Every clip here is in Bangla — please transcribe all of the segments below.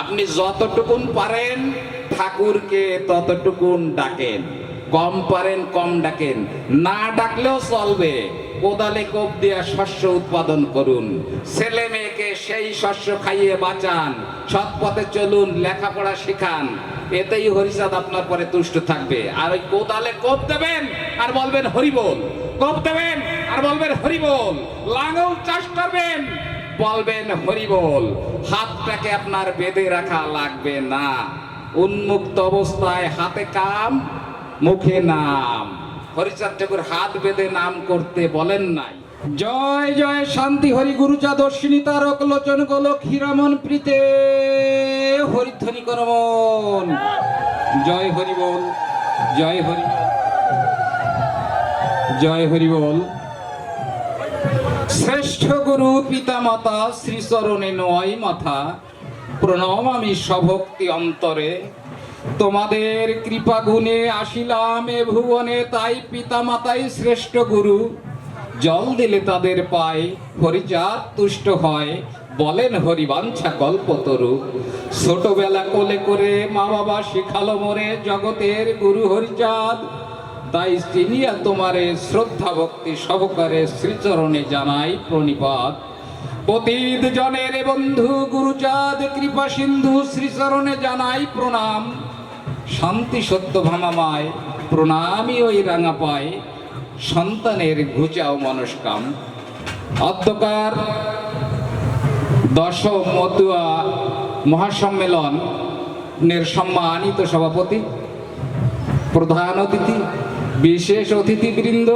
আপনি যতটুকুন পারেন ঠাকুরকে ততটুকুন ডাকেন। কম পারেন, কম ডাকেন। না ডাকলেও চলবে। কোদালে কোপ দিয়া শস্য উৎপাদন করুন। ছেলে মেয়েকে সেই শস্য খাইয়ে বাঁচান। সৎ পথে চলুন, লেখাপড়া শেখান। এতেই হরিচাঁদ আপনার পরে তুষ্ট থাকবে। আর ওই কোদালে কোপ দেবেন আর বলবেন হরিবোল। কোপ দেবেন আর বলবেন হরিবোল। লাঙল চাষ করবেন। বলবেন হরিবোল হাতটাকে আপনার বেঁধে রাখা লাগবে না। উন্মুক্ত অবস্থায় হাতে কাম, মুখে নাম। হরিচাঁদ ঠাকুর হাত বেঁধে নাম করতে বলেন নাই। জয় জয়, শান্তি, হরি গুরুচা দর্শিনী তারক লোচন গোলক হীরামন প্রীতে। হরিধ্বনি করমন জয় হরি বল, জয় হরি। জয় হরি বল। শ্রেষ্ঠ গুরু পিতা মাতা শ্রীচরণে নয় মাথা প্রণম আমি সভক্তি অন্তরে। তোমাদের কৃপা গুণে আসিলাম এ ভুবনে, তাই পিতা মাতাই শ্রেষ্ঠ গুরু। জল দিলে তাদের পায় হরিচাঁদ তুষ্ট হয়, বলেন হরিবাঞ্ছা কল্পতরু ছোটবেলা কোলে করে মা বাবা শিখালো মোরে, জগতের গুরু হরিচাঁদ। তাই চিনিয়া তোমারে শ্রদ্ধা ভক্তি সহকারে শ্রীচরণে জানাই প্রণিপাত। পতিত জনের বন্ধু গুরুচাঁদ কৃপা সিন্ধু শ্রীচরণে জানাই প্রণাম। শান্তি সত্য ভামামায়, প্রণামী ওই রাঙা পায় সন্তানের ঘুচাও মনস্কাম। অধ্যকার দশম মতুয়া মহাসম্মেলনের সম্মানিত সভাপতি, প্রধান অতিথি বিশেষ অতিথিবৃন্দ,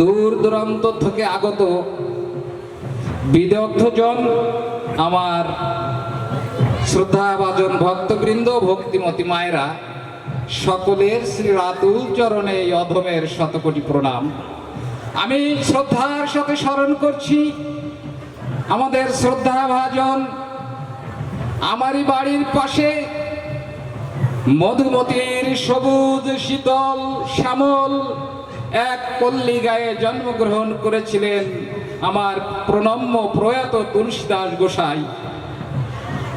দূর দূরান্ত থেকে আগত বিদগ্ধজন, আমার শ্রদ্ধাভাজন ভক্তবৃন্দ, ভক্তিমতী মায়েরা, সকলের শ্রী রাতুল চরণে এই অধমের শতকোটি প্রণাম। আমি শ্রদ্ধার সাথে স্মরণ করছি, আমাদের শ্রদ্ধাভাজন, আমারই বাড়ির পাশে মধুমতির সবুজ শীতল শ্যামল এক পল্লী গায়ে জন্মগ্রহণ করেছিলেন আমার প্রণম্য প্রয়াত তুলসীদাস গোসাই।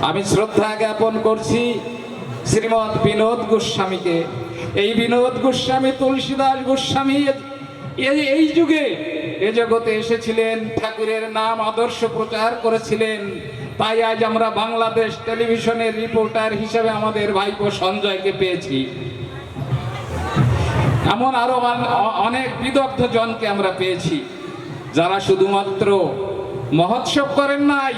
আমি শ্রদ্ধা জ্ঞাপন করছি শ্রীমৎ বিনোদ গোস্বামীকে। এই বিনোদ গোস্বামী, তুলসীদাস গোস্বামী, এই যুগে এ জগতে এসেছিলেন, ঠাকুরের নাম আদর্শ প্রচার করেছিলেন। তাই আজ আমরা বাংলাদেশ টেলিভিশনের রিপোর্টার হিসেবে আমাদের ভাইপো সঞ্জয়কে পেয়েছি। এমন আরও অন- অনেক বিদগ্ধ জনকে আমরা পেয়েছি, যারা শুধুমাত্র মহোৎসব করেন নাই,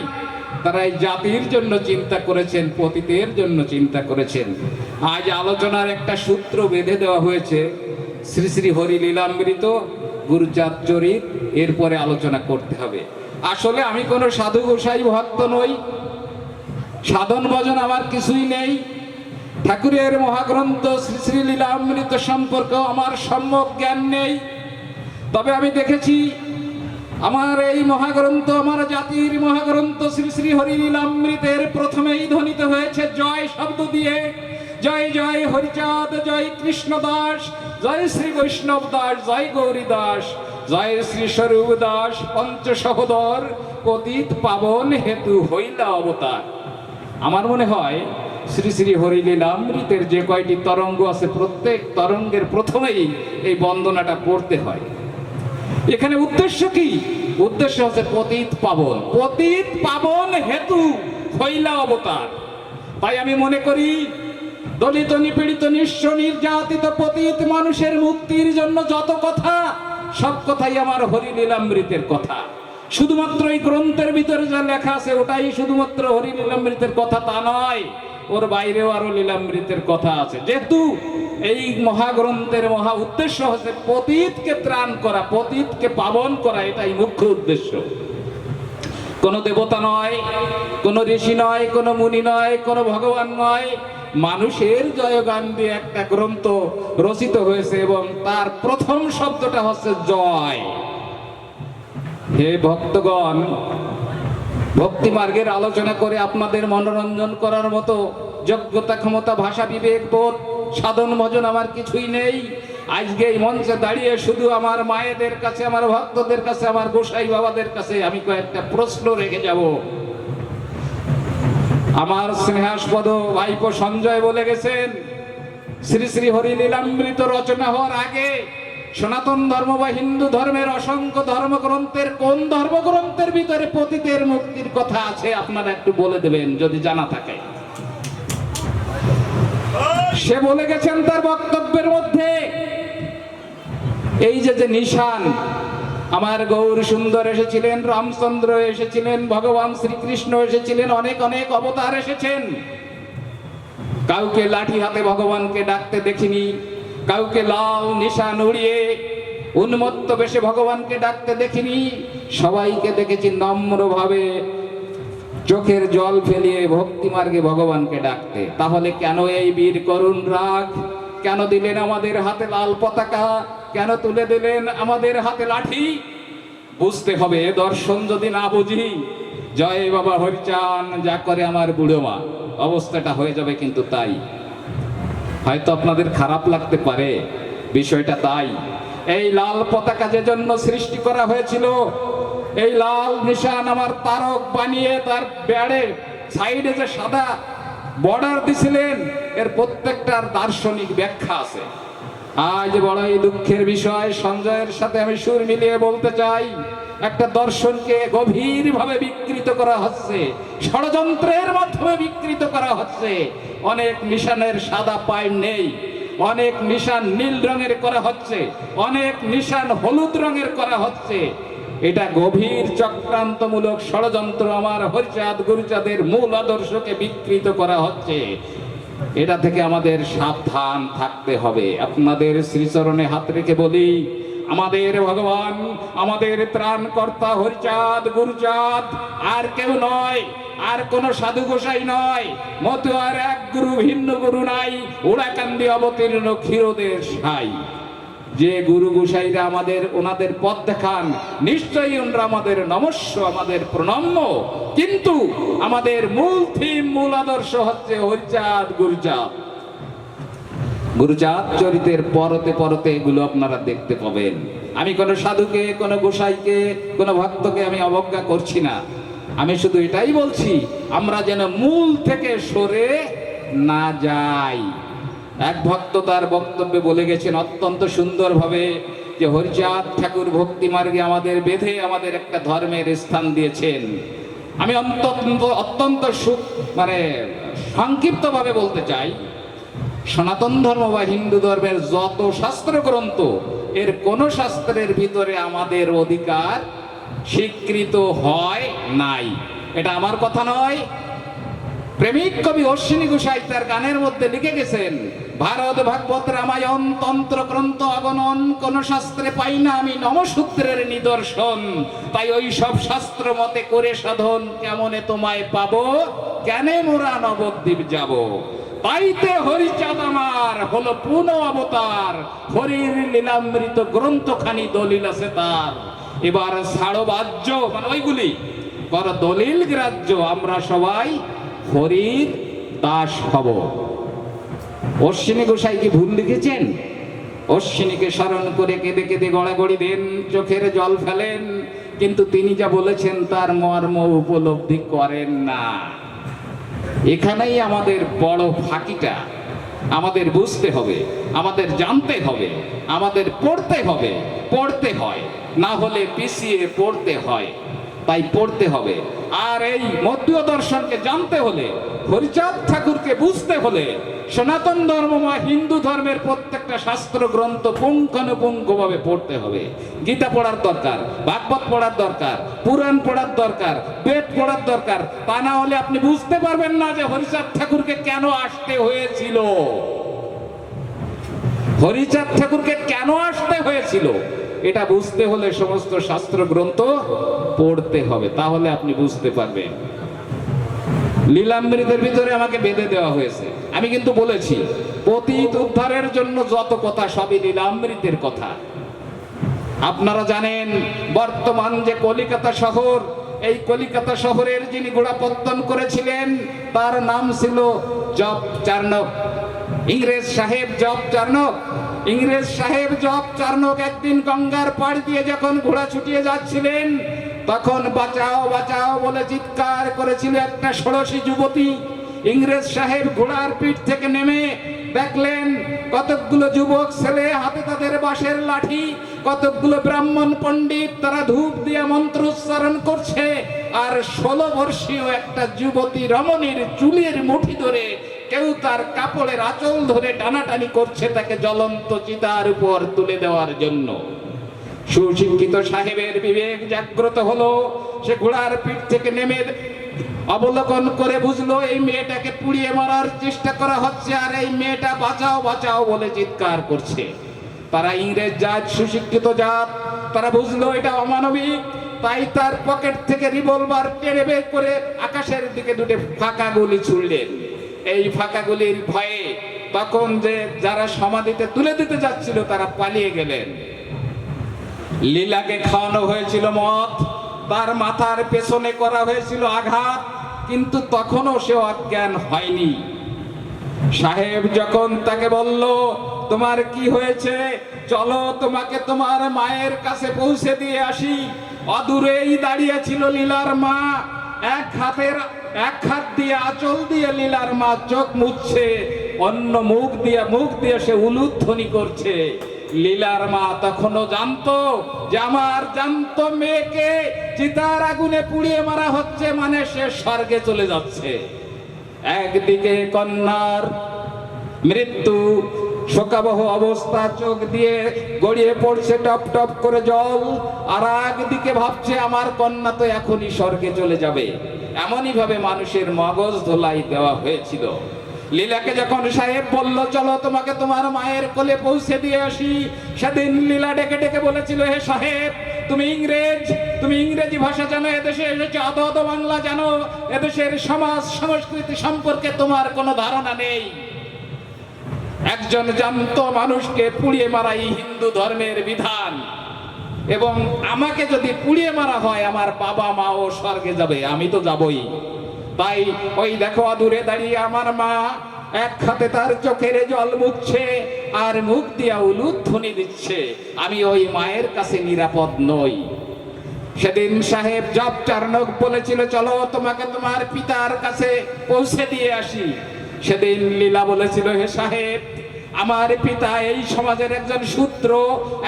তারা এই জাতির জন্য চিন্তা করেছেন, পতিতের জন্য চিন্তা করেছেন। আজ আলোচনার একটা সূত্র বেঁধে দেওয়া হয়েছে, শ্রী শ্রী হরি লীলামৃত গুরুচাঁদ চরিত, এরপরে আলোচনা করতে হবে। আসলে আমি কোনো সাধু গোসাই ভক্ত নই। সাধন ভজন আমার কিছুই নেই। ঠাকুরের মহাগ্রন্থ শ্রী শ্রী লীলামৃত সম্পর্কে আমার সম্যক জ্ঞান নেই। তবে আমি দেখেছি, আমার এই মহাগ্রন্থ, আমার জাতির মহাগ্রন্থ শ্রী শ্রী হরিলীলামৃতের প্রথমেই ধ্বনিত হয়েছে, জয় শব্দ দিয়ে, জয় জয় হরিচাঁদ, জয় কৃষ্ণ দাস জয় শ্রী বৈষ্ণব দাস, জয় গৌরী দাস। জয় শ্রী স্বরূপ দাস পঞ্চ সহোদর পতিত পাবন হেতু হইলা অবতার। আমার মনে হয় শ্রী শ্রী হরিলীলামৃতের যে কয়টি তরঙ্গ আছে, প্রত্যেক তরঙ্গের প্রথমেই এই বন্দনাটা পড়তে হয়। এখানে উদ্দেশ্য কি? উদ্দেশ্য হচ্ছে পতিত পাবন। পতিত পাবন হেতু হইলা অবতার। তাই আমি মনে করি, দলিত নিপীড়িত নিঃস্ব নির্যাতিত পতিত মানুষের মুক্তির জন্য যত কথা সব কথাই আমার হরিলীলামৃতের কথা। শুধুমাত্র এই গ্রন্থের ভিতরে যা লেখা আছে, ওটাই শুধুমাত্র হরিলীলামৃতের কথা তা নয়, ওর বাইরেও আরও লীলামৃতের কথা আছে। যেহেতু এই মহাগ্রন্থের মহা উদ্দেশ্য হচ্ছে পতিতকে ত্রাণ করা, পতিতকে পাবন করা, এটাই মুখ্য উদ্দেশ্য। কোন দেবতা নয়, কোন ঋষি নয়, কোন মুনি নয়, কোন ভগবান নয় মানুষের জয়গান দিয়ে একটা গ্রন্থ রচিত হয়েছে এবং তার প্রথম শব্দটা হচ্ছে জয়। হে ভক্তগণ ভক্তি মার্গের আলোচনা করে আপনাদের মনোরঞ্জন করার মতো যোগ্যতা, ক্ষমতা, ভাষা, বিবেক, বোধ, সাধন, ভজন আমার কিছুই নেই। আজকে এই মঞ্চে দাঁড়িয়ে শুধু আমার মায়েদের কাছে, আমার ভক্তদের কাছে, আমার গোসাই বাবাদের কাছে আমি কয়েকটা প্রশ্ন রেখে যাব। আমার স্নেহাস্পদ ভাইপো সঞ্জয় বলে গেছেন, শ্রী শ্রী হরি লীলামৃত রচনা হওয়ার আগে সনাতন ধর্ম বা হিন্দু ধর্মের অসংখ্য ধর্মগ্রন্থের কোন ধর্মগ্রন্থের ভিতরে পতিতের মুক্তির কথা আছে আপনারা একটু বলে দেবেন, যদি জানা থাকে। সে বলে গেছেন তার বক্তব্যের মধ্যে, এই যে যে নিশান আমার গৌর সুন্দর এসেছিলেন, রামচন্দ্র এসেছিলেন, ভগবান শ্রীকৃষ্ণ এসেছিলেন, অনেক অনেক অবতার এসেছেন। কাউকে লাঠি হাতে ভগবানকে ডাকতে দেখিনি, কাউকে লাল নিশান উড়িয়ে উন্মত্ত বেশে ভগবানকে ডাকতে দেখিনি, সবাইকে দেখেছি নম্রভাবে চোখের জল ফেলিয়ে ভক্তি মার্গে ভগবানকে ডাকতে। তাহলে কেন এই বীর করুণ রাগ? কেন দিলেন আমাদের হাতে লাল পতাকা? কেন তুলে দিলেন আমাদের হাতে লাঠি? বুঝতে হবে, দর্শন যদি না বুঝি, জয় বাবা হরিচান, যা করে আমার বুড়ো মা। অবস্থাটা হয়ে যাবে কিন্তু তাই। হয়তো আপনাদের খারাপ লাগতে পারে, বিষয়টা তাই। এই লাল পতাকা যে জন্য সৃষ্টি করা হয়েছিল, এই লাল নিশান আমার তারক বানিয়ে তার ব্যাড়ে সাইডে যে সাদা বর্ডার দিছিলেন, এর প্রত্যেকটার দার্শনিক ব্যাখ্যা আছে। আজ বড়ই দুঃখের বিষয়, সঞ্জয়ের সাথে আমি সুর মিলিয়ে বলতে চাই, একটা দর্শনকে গভীরভাবে বিকৃত করা হচ্ছে, ষড়যন্ত্রের মাধ্যমে বিকৃত করা হচ্ছে। অনেক নিশানের সাদা পাইপ নেই, অনেক নিশান নীল রঙের করা হচ্ছে, অনেক নিশান হলুদ রঙের করা হচ্ছে। এটা গভীর চক্রান্তমূলক ষড়যন্ত্র আমার হরিচাঁদ গুরুচাঁদের মূল আদর্শকে বিকৃত করা হচ্ছে। এটা থেকে আমাদের সাবধান থাকতে হবে। আপনাদের শ্রীচরণে হাত রেখে বলি, আমাদের ভগবান, আমাদের ত্রাণকর্তা হরিচাঁদ, গুরুচাঁদ, আর কেউ নয়, আর কোন সাধু গোসাই নয় মতো আর এক গুরু, ভিন্ন গুরু নাই ওড়াকান্দি অবতীর্ণ ক্ষীরদের সাই যে গুরু গোসাইরা আমাদের ওনাদের পথ দেখান, নিশ্চয়ই ওনারা আমাদের নমস্য, আমাদের প্রণম্য। কিন্তু আমাদের মূল থিম, মূল আদর্শ হচ্ছে হরিচাঁদ গুরুচাঁদ। গুরুচাঁদ চরিতের পরতে পরতে এগুলো আপনারা দেখতে পাবেন। আমি কোনো সাধুকে, কোনো গোসাইকে, কোনো ভক্তকে আমি অবজ্ঞা করছি না। আমি শুধু এটাই বলছি, আমরা যেন মূল থেকে সরে না যাই। এক ভক্ত তার বক্তব্যে বলে গেছেন, অত্যন্ত সুন্দরভাবে যে হরিচাঁদ ঠাকুর ভক্তি মার্গে আমাদের বেঁধে আমাদের একটা ধর্মের স্থান দিয়েছেন। আমি অত্যন্ত অত্যন্ত সুখ মানে সংক্ষিপ্তভাবে বলতে চাই, সনাতন ধর্ম বা হিন্দু ধর্মের যত শাস্ত্র গ্রন্থ, এর কোন শাস্ত্রের ভিতরে আমাদের অধিকার স্বীকৃত হয় নাই। এটা আমার কথা নয়। প্রেমিক কবি অশ্বিনী গোসাই তার গানের মধ্যে লিখে গেছেন ভারত ভাগবত রামায়ণ তন্ত্র গ্রন্থ অগণন কোন শাস্ত্রে পাই না আমি নমসূত্রের নিদর্শন। তাই ওই সব শাস্ত্র মতে করে সাধন কেমনে তোমায় পাবো? কেনে মোরা নবদ্বীপ যাব? তাইতে হরিচাঁদ আমার, হলো পুনঃ অবতার। হরির লীলামৃত গ্রন্থখানি দলিল আছে তার। এবার ছাড়ো বাহ্য মানে ওইগুলি। দলিল গ্রাহ্য, আমরা সবাই হরির দাস হব। অশ্বিনী গোসাই কি ভুল লিখেছেন? অশ্বিনীকে স্মরণ করে কেঁদে কেঁদে গড়াগড়ি দেন চোখের জল ফেলেন, কিন্তু তিনি যা বলেছেন তার মর্ম উপলব্ধি করেন না। এখানেই আমাদের বড় ফাঁকিটা। আমাদের বুঝতে হবে, আমাদের জানতে হবে, আমাদের পড়তে হবে, পড়তে হয়, না হলে পিছিয়ে পড়তে হয়। তাই পড়তে হবে। আর এই মধ্যীয় দর্শনকে জানতে হলে, হরিচাঁদ ঠাকুরকে বুঝতে হলে, সনাতন ধর্ম বা হিন্দু ধর্মের প্রত্যেকটা শাস্ত্র গ্রন্থ পুঙ্খানুপুঙ্খভাবে পড়তে হবে। গীতা পড়ার দরকার, ভাগবত পড়ার দরকার, পুরাণ পড়ার দরকার, বেদ পড়ার দরকার। তা না হলে আপনি বুঝতে পারবেন না যে হরিচাঁদ ঠাকুরকে কেন আসতে হয়েছিল। হরিচাঁদ ঠাকুরকে কেন আসতে হয়েছিল? এটা বুঝতে হলে সমস্ত শাস্ত্র গ্রন্থ পড়তে হবে, তাহলে আপনি বুঝতে পারবেন। লীলামৃতের ভিতরে আমাকে বেঁধে দেওয়া হয়েছে। আমি কিন্তু বলেছি, পতিত উদ্ধারের জন্য যত কথা সবই লীলামৃতের কথা। আপনারা জানেন, বর্তমান যে কলিকাতা শহর, এই কলিকাতা শহরের যিনি গোড়াপত্তন করেছিলেন, তার নাম ছিল জব চার্নক ইংরেজ সাহেব জব চার্নক ইংরেজ সাহেব জব চার্নক একদিন গঙ্গার পাড় দিয়ে যখন ঘোড়া ছুটিয়ে যাচ্ছিলেন, তখন বাঁচাও বাঁচাও বলে চিৎকার করেছিল একটা ষোড়শী যুবতী। ইংরেজ সাহেব ঘোড়ার পিঠ থেকে নেমে দেখলেন, কতকগুলো যুবক ছেলে হাতে তাদের বাঁশের লাঠি, কতকগুলো ব্রাহ্মণ পণ্ডিত তারা ধূপ দিয়ে মন্ত্র উচ্চারণ করছে, আর ষোলো বর্ষীয় একটা যুবতী রমণীর চুলের মুঠি ধরে কেউ তার কাপড়ের আঁচল ধরে টানাটানি করছে তাকে জ্বলন্ত চিতার উপর তুলে দেওয়ার জন্য। সুশিক্ষিত সাহেবের বিবেক জাগ্রত হলো। সে ঘোড়ার পিঠ থেকে নেমে অবলোকন করে বুঝলো, এই মেয়েটাকে পুড়িয়ে মারার চেষ্টা করা হচ্ছে আর এই মেয়েটা বাঁচাও বাঁচাও, বলে চিৎকার করছে। তারা ইংরেজ জাত, সুশিক্ষিত জাত। তারা বুঝলো, এটা অমানবিক। তাই তার পকেট থেকে রিভলভার টেনে বের করে আকাশের দিকে দুটো ফাঁকা গুলি ছুড়লেন। এই ফাঁকাগুলির ভয়ে তখন যে যারা সমাধিতে তুলে দিতে যাচ্ছিল, তারা পালিয়ে গেলেন। লীলাকে খাওয়ানো হয়েছিল মদ, তার মাথার পেছনে করা হয়েছিল আঘাত, কিন্তু তখনও সে অজ্ঞান হয়নি। সাহেব যখন তাকে বলল, তোমার কি হয়েছে? চলো তোমাকে তোমার মায়ের কাছে পৌঁছে দিয়ে আসি। অদূরেই দাঁড়িয়ে ছিল লীলার মা, এক হাতের এক হাত দিয়ে আঁচল দিয়ে লীলার মা চোখ মুছছে, অন্য মুখ দিয়ে মুখ দিয়ে সে উলুধ্বনি করছে। লীলার মা তখনও জানতো যে আমার জানতো মেয়েকে চিতার আগুনে পুড়িয়ে মারা হচ্ছে মানে সে স্বর্গে চলে যাচ্ছে। একদিকে কন্যার মৃত্যু, শোকাবহ অবস্থা, চোখ দিয়ে গড়িয়ে পড়ছে টপ টপ করে জল, আর একদিকে ভাবছে আমার কন্যা তো এখনই স্বর্গে চলে যাবে। এমনই ভাবে মানুষের মগজ ধোলাই দেওয়া হয়েছিল। লীলাকে যখন সাহেব বলল, চলো তোমাকে তোমার মায়ের কোলে পৌঁছে দিয়ে আসি। সেদিন লীলা ডেকে ডেকে বলেছিল, হে সাহেব, তুমি ইংরেজ, তুমি ইংরেজি ভাষা জানো, এদেশে এসেছ আদ বাংলা জানো, এদেশের সমাজ, সংস্কৃতি সম্পর্কে তোমার কোনো ধারণা নেই। একজন জান্ত মানুষকে পুড়িয়ে মারাই হিন্দু ধর্মের বিধান। এবং আমাকে যদি পুড়িয়ে মারা হয়, আমার বাবা মা ও স্বর্গে যাবে, আমি তো যাবই। তাই ওই দেখো, দূরে দাঁড়িয়ে আমার মা এক হাতে তার চোখের জল মুছছে আর মুখ দিয়া উলুধ্বনি দিচ্ছে। আমি ওই মায়ের কাছে নিরাপদ নই। সেদিন সাহেব জব চারনক বলেছিল, চলো, তোমাকে তোমার পিতার কাছে পৌঁছে দিয়ে আসি। সেদিন লীলা বলেছিল, হে সাহেব আমার পিতা এই সমাজের একজন শূদ্র,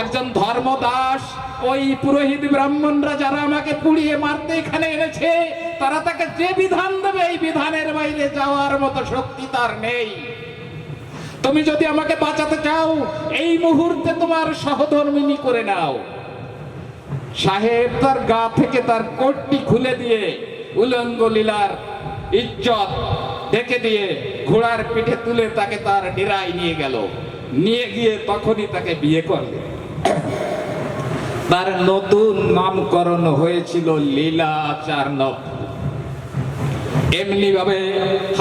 একজন ধর্মদাস, ওই পুরোহিত ব্রাহ্মণরা যারা আমাকে পুড়িয়ে মারতে এখানে এনেছে, তারা তাকে যে বিধান দেবে, এই বিধানের বাইরে যাওয়ার মতো শক্তি তার নেই। তুমি যদি আমাকে বাঁচাতে চাও, এই মুহূর্তে তোমার সহধর্মিনী করে নাও। সাহেব তার গা থেকে তার কোটটি খুলে দিয়ে উলঙ্গ লীলার ইজ্জত ডেকে দিয়ে ঘোড়ার পিঠে তুলে তাকে তার ডেরায় নিয়ে গেল। নিয়ে গিয়ে তখনই তাকে বিয়ে করলে। তার নতুন নামকরণ হয়েছিল লীলা চার্নক এমনি ভাবে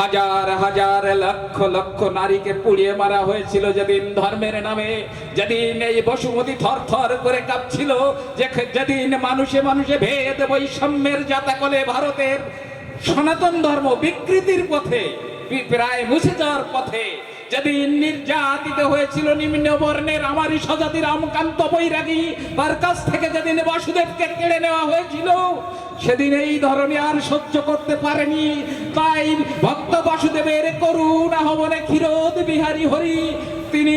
হাজার হাজার লক্ষ লক্ষ নারীকে পুড়িয়ে মারা হয়েছিল যেদিন ধর্মের নামে, যেদিন এই বসুমতি থর থর করে কাঁপছিল যেদিন মানুষে মানুষে ভেদ বৈষম্যের জাতাকলে ভারতের সনাতন ধর্ম বিকৃতির পথে প্রায় মুছে যাওয়ার পথে যেদিন নির্যাতিত হয়েছিল নিম্ন বর্ণের আমারই স্বজাতি রামকান্ত বৈরাগী, তার কাছ থেকে যেদিন বাসুদেবকে কেড়ে নেওয়া হয়েছিল, সেদিন এই ধরনের আর সহ্য করতে পারেনি। তাই ভক্ত বাসুদেবের করুণ আহ্বানে ক্ষীরোদ বিহারী হরি, তিনি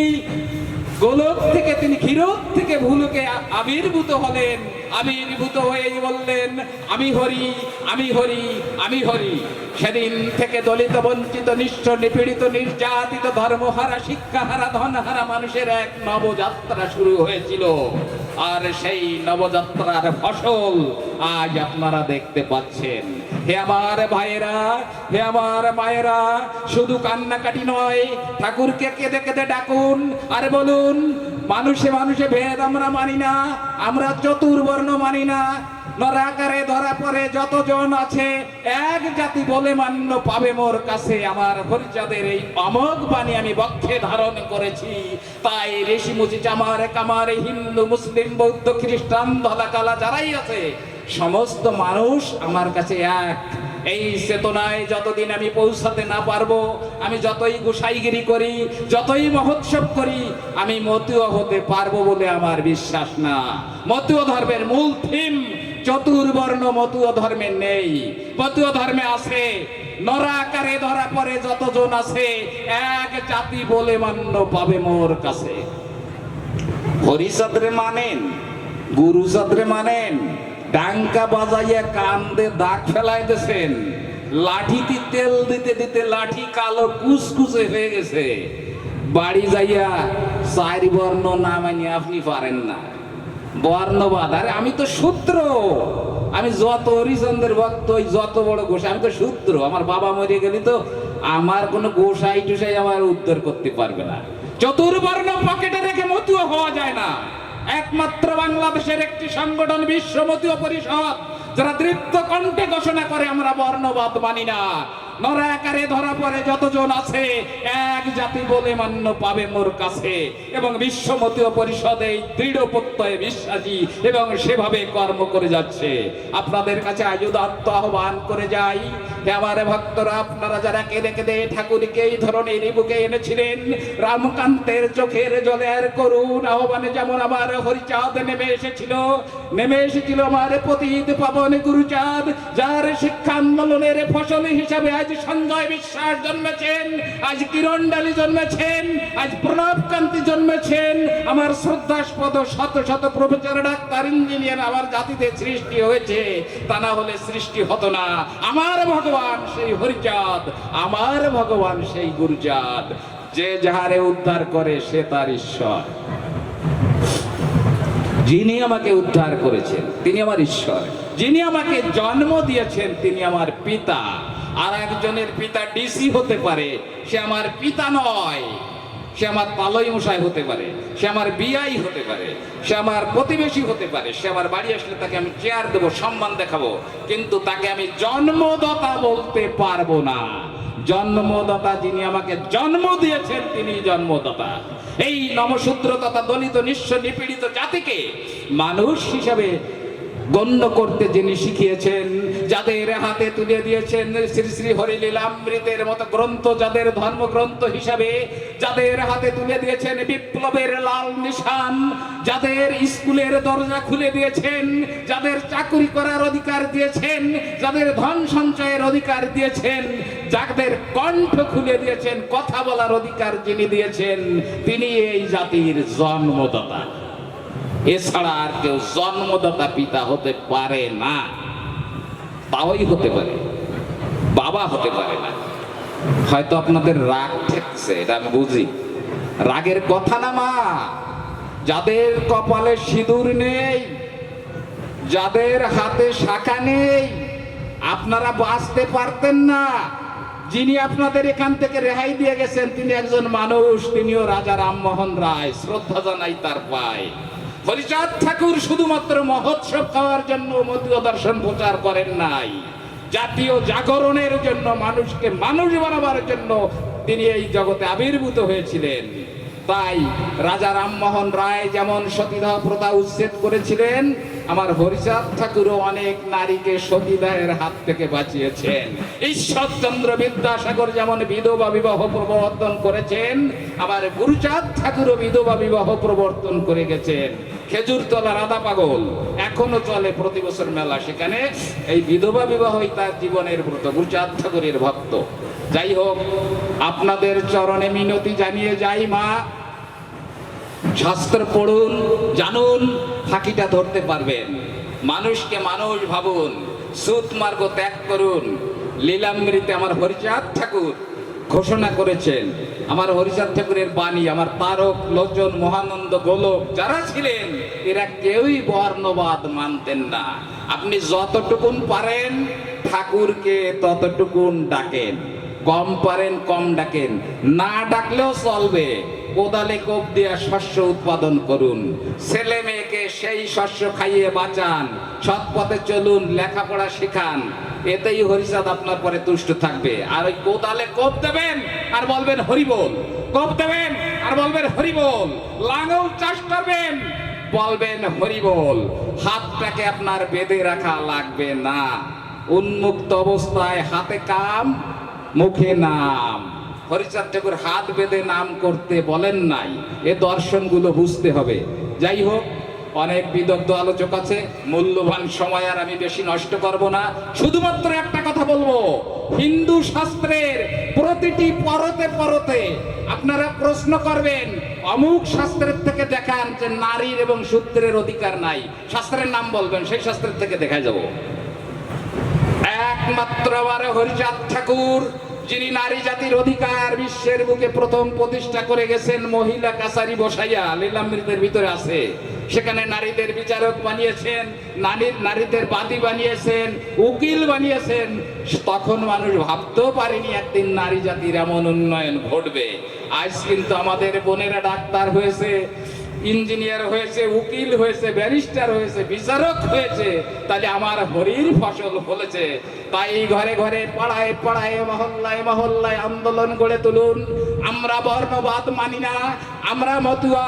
গোলক থেকে, তিনি ক্ষীরোদ থেকে ভুলকে আবির্ভূত হলেন। আবির্ভূত হয়েই বললেন, আমি হরি আমি হরি আমি হরি। সেদিন থেকে দলিত, বঞ্চিত নিঃস্ব নিপীড়িত, নির্যাতিত, ধর্মহারা, শিক্ষাহারা, ধনহারা মানুষের এক নবযাত্রা শুরু হয়েছিল। আর সেই নবযাত্রার ফসল আজ আপনারা দেখতে পাচ্ছেন। হে আমার ভাইয়েরা, হে আমার মায়েরা, শুধু কান্নাকাটি নয়, ঠাকুরকে কেঁদে কেঁদে ডাকুন আর বলুন, মানুষে মানুষে ভেদ আমরা মানি না, আমরা চতুর্বর্ণ মানি না। নরাকারে ধরা পড়ে যতজন আছে, এক জাতি বলে মান্য পাবে মোর কাছে। আমার হরিচাঁদের এই অমোক বাণী আমি বক্ষে ধারণ করেছি। তাই ঋষি মুজি চামার কামার, হিন্দু, মুসলিম, বৌদ্ধ, খ্রিস্টান, ধলাকালা যারাই আছে, সমস্ত মানুষ আমার কাছে এক। এই চেতনায় যতদিন আমি পৌঁছাতে না পারব, আমি যতই গোসাইগিরি করি, যতই মহোৎসব করি, আমি মতুয় হতে পারব বলে আমার বিশ্বাস না। মতুয় ধর্মের মূল থিম চতুর্বর্ণ মতুয় ধর্মে নেই। মতুয় ধর্মে আছে নরাকারে ধরা পড়ে যতজন আছে, এক জাতি বলে মান্য পাবে মোর কাছে। হরিচাঁদরে মানেন, গুরুচাঁদরে মানেন ডাঙ্কা বাজাইয়া কান্দে দাগ ফেলাইতেছেন। লাঠিতে তেল দিতে দিতে লাঠি কালো কুচকুচে হয়ে গেছে। বাড়ি যাইয়া চার বর্ণ না মানি আপনি পারেন না। বর্ণবাদ আরে আমি তো সূত্র আমি যত হরিচন্দ্রের ভক্ত যত বড় গোসাই, আমি তো সূত্র আমার বাবা মরে গেলি তো আমার কোনো গোসাই টুসাই আমার উদ্ধার করতে পারবে না। চতুর্বর্ণ পকেটে রেখে মতুয়া হওয়া যায় না। একমাত্র বাংলাদেশের একটি সংগঠন বিশ্বমতীয় পরিষদ, যারা দৃপ্ত কণ্ঠে ঘোষণা করে, আমরা বর্ণবাদ মানি না। নরা আকারে ধরা পড়ে যতজন আছে, এক জাতি বলে মান্য পাবে মোর কাছে। এবং বিশ্বমতীয় পরিষদে দৃঢ় প্রত্যয়ে বিশ্বাসী এবং সেভাবে কর্ম করে যাচ্ছে। আপনাদের কাছে আয়ুদাত্ত আহ্বান করে যাই। আমার ভক্তরা, আপনারা যারা কেঁদে কেঁদে ঠাকুরকে এই ধরনের বুকে এনেছিলেন, রামকান্তের চোখের জলে আর করুন আহ্বানে যেমন আমার হরিচাঁদ নেমে এসেছিল নেমে এসেছিল আমার পতিত পাবন গুরুচাঁদ, যার শিক্ষা আন্দোলনের ফসল হিসাবে আজ সঞ্জয় বিশ্বাস জন্মেছেন, আজ কিরণ ডালি জন্মেছেন, আজ প্রণব কান্তি জন্মেছেন। আমার শ্রদ্ধাস্পদ শত শত প্রফেসর ডাক্তার ইঞ্জিনিয়ার আমার জাতিতে সৃষ্টি হয়েছে, তা না হলে সৃষ্টি হতো না। আমার ভগবান সেই হরিচাঁদ, আমার ভগবান সেই গুরুচাঁদ। যে যাহারে উদ্ধার করে সে তার ঈশ্বর। যিনি আমাকে উদ্ধার করেছেন, তিনি আমার ঈশ্বর। যিনি আমাকে জন্ম দিয়েছেন, তিনি আমার পিতা। আর একজনের পিতা ডিসি হতে পারে, সে আমার পিতা নয়, সে আমার পালই মশাই হতে পারে, সে আমার বিয়াই হতে পারে, সে আমার প্রতিবেশী হতে পারে, সে আমার বাড়ি আসলে তাকে আমি চেয়ার দেবো, সম্মান দেখাবো, কিন্তু তাকে আমি জন্মদাতা বলতে পারব না। জন্মদাতা যিনি আমাকে জন্ম দিয়েছেন, তিনি জন্মদাতা। এই নমশূদ্র তথা দলিত নিঃস্ব নিপীড়িত জাতিকে মানুষ হিসাবে গণ্য করতে যিনি শিখিয়েছেন, যাদের হাতে তুলে দিয়েছেন শ্রী শ্রী হরিলীলামৃতের মতো গ্রন্থ, যাদের ধর্মগ্রন্থ হিসাবে যাদের হাতে তুলে দিয়েছেন বিপ্লবের লাল নিশান, যাদের স্কুলের দরজা খুলে দিয়েছেন, যাদের চাকরি করার অধিকার দিয়েছেন, যাদের ধন সঞ্চয়ের অধিকার দিয়েছেন, যাদের কণ্ঠ খুলে দিয়েছেন, কথা বলার অধিকার যিনি দিয়েছেন, তিনি এই জাতির জন্মদাতা। এছাড়া আর কেউ জন্মদাতা পিতা হতে পারে না। তাওই হতে পারে। বাবা হতে পারে না। হয়তো আপনাদের রাগ ঠেকছে, এটা আমি বুঝি। রাগের কথা না মা। যাদের কপালে সিঁদুর নেই, যাদের হাতে শাখা নেই, আপনারা বাঁচতে পারতেন না। যিনি আপনাদের এখান থেকে রেহাই দিয়ে গেছেন, তিনি একজন মানুষ, তিনিও রাজা রামমোহন রায়। শ্রদ্ধা জানাই তার পায়। হরিচাঁদ ঠাকুর শুধুমাত্র মহোৎসব খাওয়ার জন্য মতীয় দর্শন প্রচার করেন নাই। জাতীয় জাগরণের জন্য মানুষকে মানুষ বানাবার জন্য তিনি এই জগতে আবির্ভূত হয়েছিলেন। তাই রাজা রামমোহন রায় যেমন সতীদাহ প্রথা উচ্ছেদ করেছিলেন আমার হরিচাঁদ ঠাকুরও অনেক নারীকে সতীদাহের হাত থেকে বাঁচিয়েছেন। ঈশ্বরচন্দ্র বিদ্যাসাগর যেমন বিধবা বিবাহ প্রবর্তন করেছেন, আবার গুরুচাঁদ ঠাকুরও বিধবা বিবাহ প্রবর্তন করে গেছেন। খেজুরতলা রাধা পাগল, এখনও চলে প্রতি বছর মেলা। সেখানে এই বিধবা বিবাহই তার জীবনের ব্রত, গুরুচাঁদ ঠাকুরের ভক্ত। যাই হোক, আপনাদের চরণে মিনতি জানিয়ে যাই মা। শাস্ত্র পড়ুন, জানুন ফাঁকিটা ধরতে পারবেন। মানুষকে মানুষ ভাবুন সুত মার্গ ত্যাগ করুন, লীলামৃতে আমার হরিচাঁদ ঠাকুর ঘোষণা করেছেন। আমার হরিচাঁদ ঠাকুরের বাণী, আমার তারক লোচন মহানন্দ, গোলক যারা ছিলেন, এরা কেউই বর্ণবাদ মানতেন না। আপনি যতটুকুন পারেন, ঠাকুরকে ততটুকুন ডাকেন। কম পারেন, কম ডাকেন। না ডাকলেও চলবে। কোদালে কোপ দিয়া শস্য উৎপাদন করুন। ছেলে মেয়েকে সেই শস্য খাইয়ে বাঁচান সৎ পথে চলুন, লেখাপড়া শেখান। এতেই হরিচাঁদ আপনার পরে তুষ্ট থাকবে। আর ওই কোদালে কোপ দেবেন আর বলবেন হরিবোল। কোপ দেবেন আর বলবেন হরিবোল। লাঙল চাষ করবেন, বলবেন হরিবোল। হাতটাকে আপনার বেঁধে রাখা লাগবে না। উন্মুক্ত অবস্থায় হাতে কাম, মুখে নাম। হরিচাঁদ ঠাকুর হাত বেঁধে নাম করতে বলেন নাই। এ দর্শনগুলো বুঝতে হবে। যাই হোক, অনেক বিদগ্ধ আলোচক আছে। মূল্যবান সময় আর আমি বেশি নষ্ট করব না। শুধুমাত্র একটা কথা বলব, হিন্দু শাস্ত্রের প্রতিটি পরতে পরতে আপনারা প্রশ্ন করবেন, অমুক শাস্ত্রের থেকে দেখান যে নারীর এবং সূত্রের অধিকার নাই। শাস্ত্রের নাম বলবেন, সেই শাস্ত্রের থেকে দেখা যাব। একমাত্র আমার হরিচাঁদ ঠাকুর যিনি নারী জাতির অধিকার বিশ্বের বুকে প্রথম প্রতিষ্ঠা করে গেছেন, মহিলা কাছারি বসাইয়া লীলামৃতের ভিতরে আছে। সেখানে নারীদের বিচারক বানিয়েছেন নারীর নারীদের বাদী বানিয়েছেন, উকিল বানিয়েছেন। তখন মানুষ ভাবতেও পারেনি একদিন নারী জাতির এমন উন্নয়ন ঘটবে। আজ কিন্তু আমাদের বোনেরা ডাক্তার হয়েছে ইঞ্জিনিয়ার হয়েছে, উকিল হয়েছে, ব্যারিস্টার হয়েছে, বিচারক হয়েছে, তাহলে আমার হরির ফসল ফলেছে। তাই ঘরে ঘরে পাড়ায় পাড়ায়, মহল্লায় মহল্লায় আন্দোলন গড়ে তুলুন। আমরা বর্ণবাদ মানি না, আমরা মতুয়া,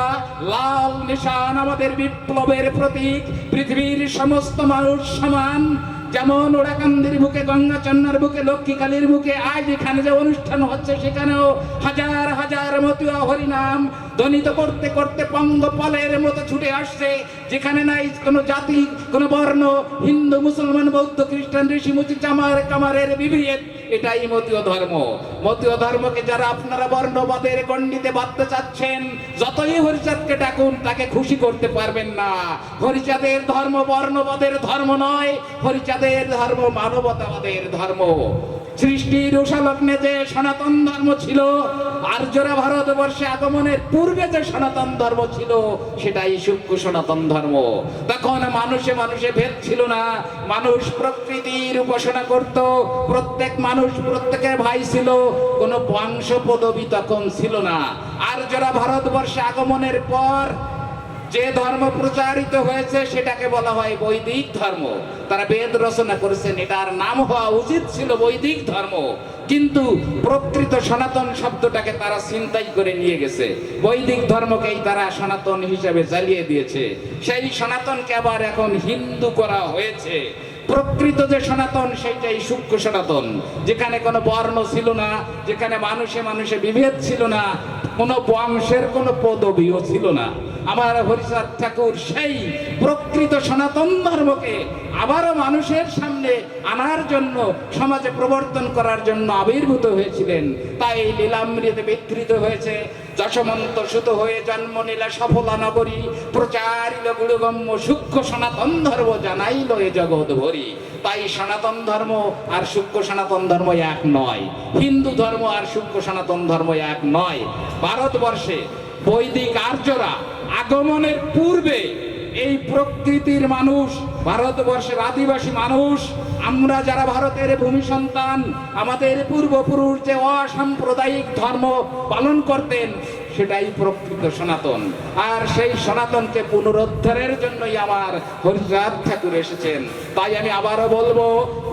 লাল নিশান আমাদের বিপ্লবের প্রতীক, পৃথিবীর সমস্ত মানুষ সমান। যেমন ওড়াকান্দির বুকে গঙ্গা চন্নার বুকে লক্ষ্মী কালীর বুকে আজ এখানে যে অনুষ্ঠান হচ্ছে সেখানেও হাজার হাজার মতুয়া হরিনাম ধ্বনিত করতে করতে পঙ্গপালের মতো ছুটে আসছে। যেখানে নাই কোনো জাতি, কোনো বর্ণ, হিন্দু, মুসলমান, বৌদ্ধ, খ্রিস্টান, ঋষি মুচি চামার কামারের বিভেদ এটাই মতীয় ধর্ম। মতীয় ধর্মকে যারা আপনারা বর্ণবাদের গণ্ডিতে বাঁধতে চাচ্ছেন, যতই হরিচাঁদকে ডাকুন, তাকে খুশি করতে পারবেন না। হরিচাঁদের ধর্ম বর্ণবাদের ধর্ম নয়, হরিচাঁদের ধর্ম মানবতাবাদের ধর্ম। সৃষ্টির উষালগ্নে যে সনাতন ধর্ম ছিল, আর্যরা ভারতবর্ষে আগমনের পূর্বে যে সনাতন ধর্ম ছিল, সেটাই সূক্ষ্ম সনাতন ধর্ম। তখন মানুষে মানুষে ভেদ ছিল না। মানুষ প্রকৃতির উপাসনা করত, প্রত্যেক মানুষ প্রত্যেকের ভাই ছিল, কোনো বংশ পদবি তখন ছিল না। আর্যরা ভারতবর্ষে আগমনের পর যে ধর্ম প্রচারিত হয়েছে, সেটাকে বলা হয় বৈদিক ধর্ম। তারা বেদ রচনা করেছেন, এটার নাম হওয়া উচিত ছিল বৈদিক ধর্ম। কিন্তু প্রকৃত সনাতন শব্দটাকে তারা চিন্তাই করে নিয়ে গেছে। বৈদিক ধর্মকেই তারা সনাতন হিসাবে চালিয়ে দিয়েছে। সেই সনাতনকে আবার এখন হিন্দু করা হয়েছে। প্রকৃত যে সনাতন, সেইটাই সূক্ষ্ম সনাতন। যেখানে কোনো বর্ণ ছিল না, যেখানে মানুষে মানুষে বিভেদ ছিল না, কোনো বংশের কোনো পদবিও ছিল না। আমার হরিচাঁদ ঠাকুর সেই প্রকৃত সনাতন ধর্মকে আবারও মানুষের সামনে আনার জন্য, সমাজে প্রবর্তন করার জন্য আবির্ভূত হয়েছিলেন। তাই লীলামৃতে বিকৃত হয়েছে। যশমন্ত সুত হয়ে জন্ম নিলা সফলা নগরী। প্রচারিল গুরুগম্য সূক্ষ্ম সনাতন ধর্ম জানাইল এ জগৎ ভরি। তাই সনাতন ধর্ম আর সূক্ষ্ম সনাতন ধর্ম এক নয়। হিন্দু ধর্ম আর সূক্ষ্ম সনাতন ধর্ম এক নয়। ভারতবর্ষে বৈদিক আর্যরা আগমনের পূর্বে এই প্রকৃতির মানুষ, ভারতবর্ষের আদিবাসী মানুষ, আমরা যারা ভারতের ভূমি সন্তান, আমাদের পূর্বপুরুষ যে অসাম্প্রদায়িক ধর্ম পালন করতেন, সেটাই প্রকৃত সনাতন। আর সেই সনাতনকে পুনরুদ্ধারের জন্যই আমার হরিচাঁদ ঠাকুর এসেছেন। তাই আমি আবারও বলব,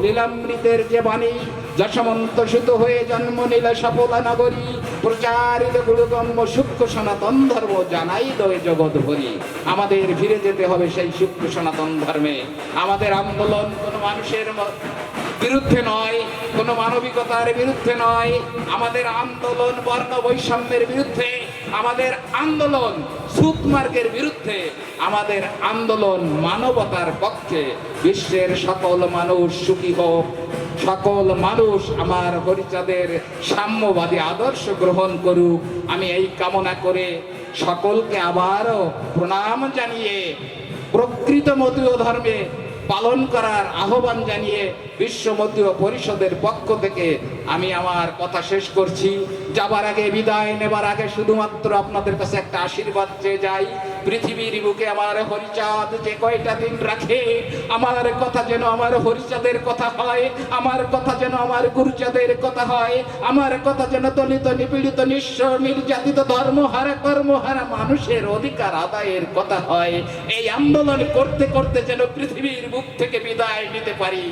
লীলামৃতের যে বাণী যশমন্ত সুত হয়ে জন্ম নিল সফলা নগরী, প্রচারিত গুরুগম্য সূক্ষ্ম সনাতন ধর্ম জানাই দয় জগৎ ভরি। আমাদের ফিরে যেতে হবে সেই সূক্ষ্ম সনাতন ধর্মে। আমাদের আন্দোলন কোনো মানুষের বিরুদ্ধে নয়, কোনো মানবিকতার বিরুদ্ধে নয়। আমাদের আন্দোলন বর্ণ বৈষম্যের বিরুদ্ধে। আমাদের আন্দোলন সুতমার্গের বিরুদ্ধে, আমাদের আন্দোলন মানবতার পক্ষে। বিশ্বের সকল মানুষ সুখী হোক। সকল মানুষ আমার হরিচাঁদের সাম্যবাদী আদর্শ গ্রহণ করুক। আমি এই কামনা করে সকলকে আবারও প্রণাম জানিয়ে প্রকৃত মতীয় ধর্মে পালন করার আহ্বান জানিয়ে বিশ্বমতীয় পরিষদের পক্ষ থেকে আমি আমার কথা শেষ করছি। যাবার আগে বিদায় নেবার আগে শুধুমাত্র আপনাদের কাছে একটা আশীর্বাদ চেয়ে যাই। পৃথিবীর বুকে আমার হরিচাঁদ যে কয়টা দিন রাখে, আমার কথা যেন আমার হরিচাঁদের কথা হয়, আমার কথা যেন আমার গুরুচাঁদের কথা হয়, আমার কথা যেন দলিত, নিপীড়িত, নিঃস্ব, নির্যাতিত, ধর্মহারা, কর্মহারা মানুষের অধিকার আদায়ের কথা হয়। এই আন্দোলন করতে করতে যেন পৃথিবীর বুক থেকে বিদায় নিতে পারি।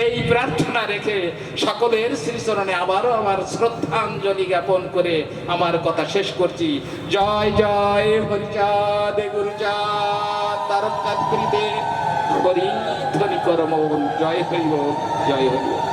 এই প্রার্থনা রেখে সকলের শ্রীচরণে আবারও আমার শ্রদ্ধাঞ্জলি জ্ঞাপন করে আমার কথা শেষ করছি। জয় জয়, হরিচাঁদ। গুরুচাঁদ তারকাত করিতে হরি ধ্বনি করম জয় হইব জয় হরি বল।